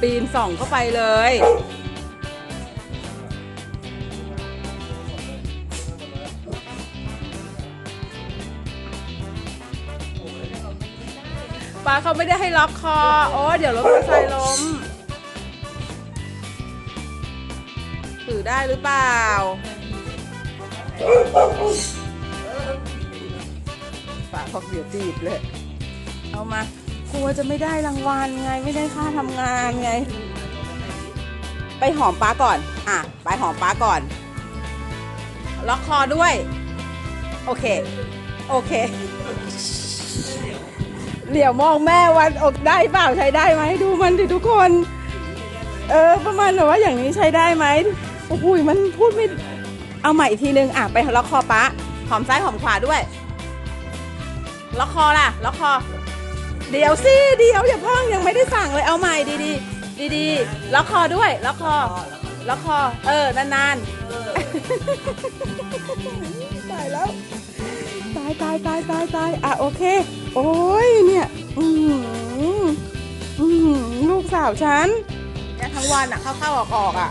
ปีนส่องเข้าไปเลย ป้าเขาไม่ได้ให้ล็อกคอ โอ้เดี๋ยวรถมอเตอร์ไซค์ล้ม ถือได้หรือเปล่า ป้าบอกเดี๋ยวตีบเลย เอามา กลัวจะไม่ได้รางวัลไงไม่ได้ค่าทำงานไง ไปหอมป้าก่อน อะ ไปหอมป้าก่อน ล็อกคอด้วย โอเค โอเค เหลียวมองแม่วันอกได้เปล่าใช้ได้ไหมดูมันดิทุกคน เออ ประมาณแบบว่าอย่างนี้ใช้ได้ไหมโอ้โหมันพูดไม่ เอาใหม่อีกทีนึง อะ ไปล็อกคอป้าหอมซ้ายหอมขวาด้วย ล็อกคอล่ะ ล็อกคอ เดี๋ยวสิเดี๋ยวอย่าเพิ่งยังไม่ได้สั่งเลยเอาใหม่ดีดีดีดีๆล็อกคอด้วยล็อกคอล็อกคอ เออนานๆตายแล้วตายตายตายตายตายอะโอเค โอ้ยเนี่ยอือหืออือหือลูกสาวฉันเนี่ยทั้งวันอะเข้าเข้าออกออกอะ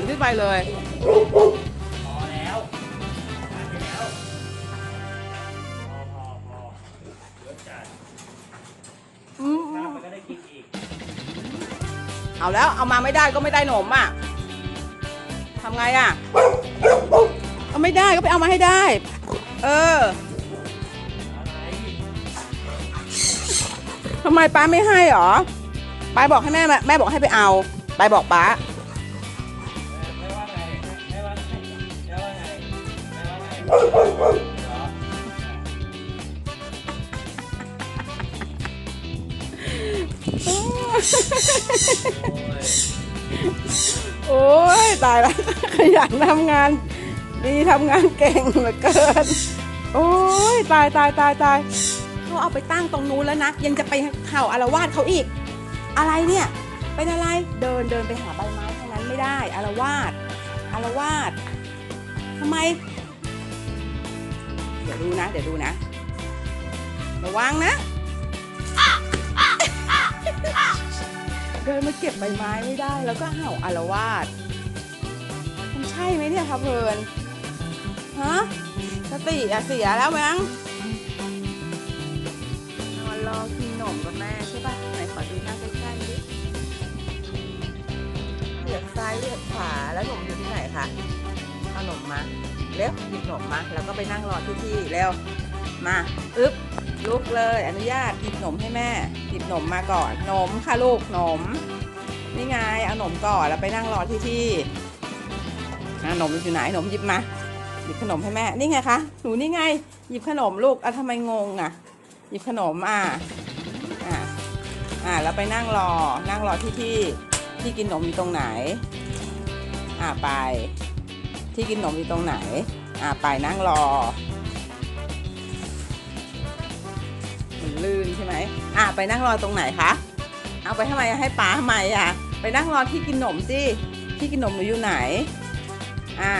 นขึ้นไปเลย พอแล้วทานไปแล้ว พอพอพอเยอะจัดอืมน้ำมันก็ได้กินอีก เอาแล้วเอามาไม่ได้ก็ไม่ได้หนมอะทำไงอะ เอาไม่ได้ก็ไปเอามาให้ได้ เอออะไรทำไมป้าไม่ให้หรอป้าบอกให้แม่มาแม่บอกให้ไปเอาไปบอกป้า โอ้ยตายแล้วขยันทำงาน ดีทำงานเก่งเหลือเกิน โอ้ยตายตายตายตายเขาเอาไปตั้งตรงนู้นแล้วนะ ยังจะไปเข่าอารวาสเขาอีก อะไรเนี่ย เป็นอะไรเดินเดินไปหาใบไม้เท่านั้นไม่ได้อารวาสอารวาสทำไม ดี๋ยวดูนะ เดี๋ยวดูนะ ระวังนะ เดินมาเก็บใบไม้ไม่ได้ แล้วก็เห่าอารวาสมันใช่ไหมเนี่ยคะเพลินฮะสติอะเสียแล้วมั้ง เร็วหยิบหนมมาแล้วก็ไปนั่งรอที่ที่เร็วมาอึ๊บลุกเลยอนุญาตหยิบหนมให้แม่หยิบหนมมาก่อนหนมค่ะลูกหนมนี่ไงเอาหนมก่อนแล้วไปนั่งรอที่ที่หนมอยู่ไหนหนมหยิบมาหยิบขนมให้แม่นี่ไงคะหนูนี่ไงหยิบขนมลูกอะทำไมงงอะ หยิบขนมอะอะอะแล้วไปนั่งรอนั่งรอที่ที่ที่กินนมอยู่ตรงไหน อะไป ที่กินขนมอยู่ตรงไหน อะไปนั่งรอมันลื่นใช่ไหมอะไปนั่งรอตรงไหนคะ เอาไปทำไมให้ป๋าทำไมอะ ไปนั่งรอที่กินขนมสิที่กินขนมหนูอยู่ไหน อ่า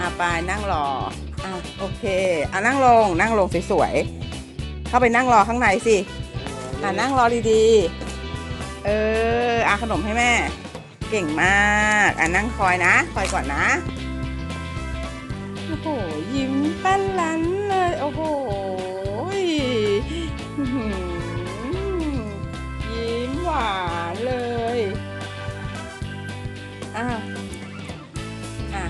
อะไปนั่งรอ อะโอเค อะนั่งลงนั่งลงสวยๆ เข้าไปนั่งรอข้างในสิ อะนั่งรอดีๆ เออ อะขนมให้แม่ เก่งมาก อะนั่งคอยนะ คอยก่อนนะ หยิ้มแป้นลันเลย โอ้โหยิ้มหวานเลยอะอะ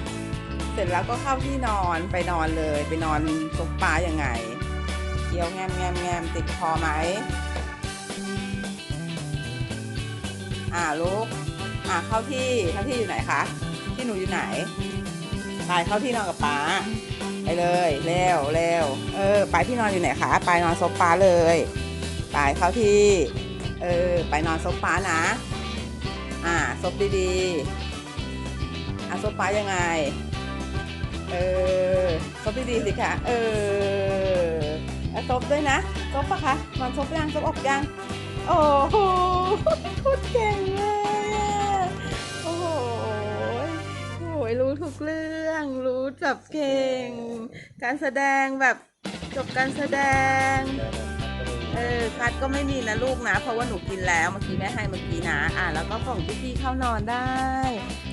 เสร็จแล้วก็เข้าที่นอนไปนอนเลยไปนอนซุปปลายังไงเคี้ยวแงมแงมแงมติดคอไหมอะลูกอะเข้าที่เข้าที่อยู่ไหนคะที่หนูอยู่ไหน ไปเข้าที่นอนกับป๊าไปเลยเร็วเร็วเออไปที่นอนอยู่ไหนคะไปนอนซบป้าเลยไปเข้าที่เออไปนอนซบป้านะ อ่าซบดีๆอะซบป้ายังไงเออซบดีๆสิคะเออแล้วซบด้วยนะซบปะคะนอนซบยังซบอกยังโอ้โหโคตรเก่งเลย อะโอ้โหทุกเรื่อง รู้จับเก่ง การแสดงแบบจบการแสดง เออคัดก็ไม่มีนะลูกนะ เพราะว่าหนูกินแล้วเมื่อกี้แม่ให้เมื่อกี้นะ อะแล้วก็ส่งพี่ๆเข้านอนได้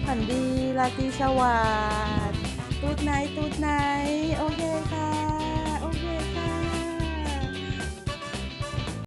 ฝันดีราตรีสวัสดิ์ตูดไหนตูดไหนโอ้